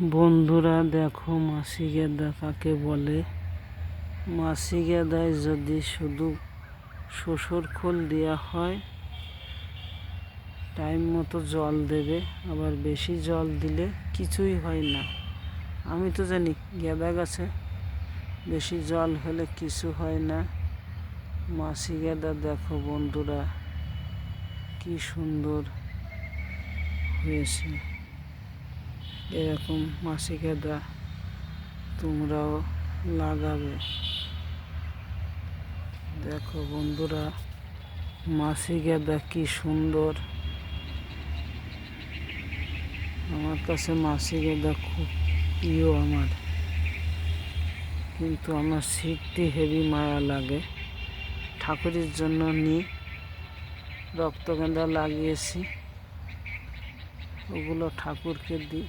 বন্ধুরা, দেখো মাসি গেদা কাকে বলে। মাসি গেদায় যদি শুধু শ্বশুর খোল দেওয়া হয়, টাইম মতো জল দেবে। আবার বেশি জল দিলে কিছুই হয় না। আমি তো জানি গেদা গাছে বেশি জল হলে কিছু হয় না। মাসি গেদা দেখো বন্ধুরা, কি সুন্দর হয়েছে। এরকম মাসি গেঁদা তোমরাও লাগাবে। দেখো বন্ধুরা মাসি গেঁদা কি সুন্দর। আমার কাছে মাসি গেঁদা খুব প্রিয় আমার। কিন্তু আমার সিটটি হেভি মায়া লাগে। ঠাকুরের জন্য নিই রক্তগেঁদা লাগিয়েছি। ওগুলো ঠাকুরকে দিই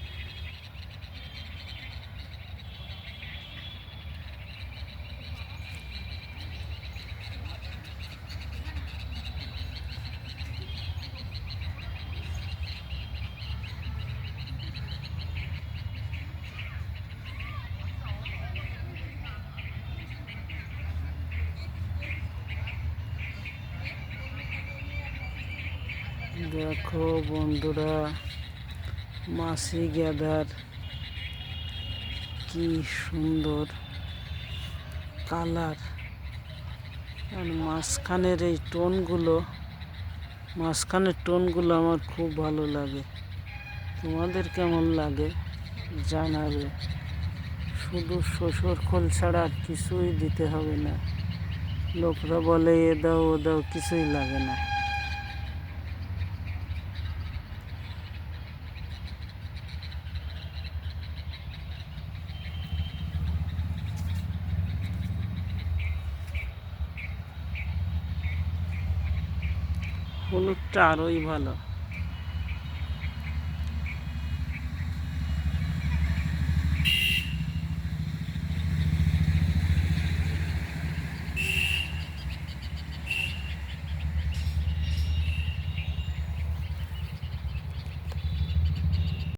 দেখো বন্ধুরা, মাসি গ্যাদার কি সুন্দর কালার। আর মাঝখানের এই টোনগুলো, মাঝখানের টোনগুলো আমার খুব ভালো লাগে। তোমাদের কেমন লাগে জানাবে। শুধু শ্বশুর খোল ছাড়া আর কিছুই দিতে হবে না। লোকরা বলে, এ দাও, ও দাও, কিছুই লাগে না। হলুদটা আরোই ভালো।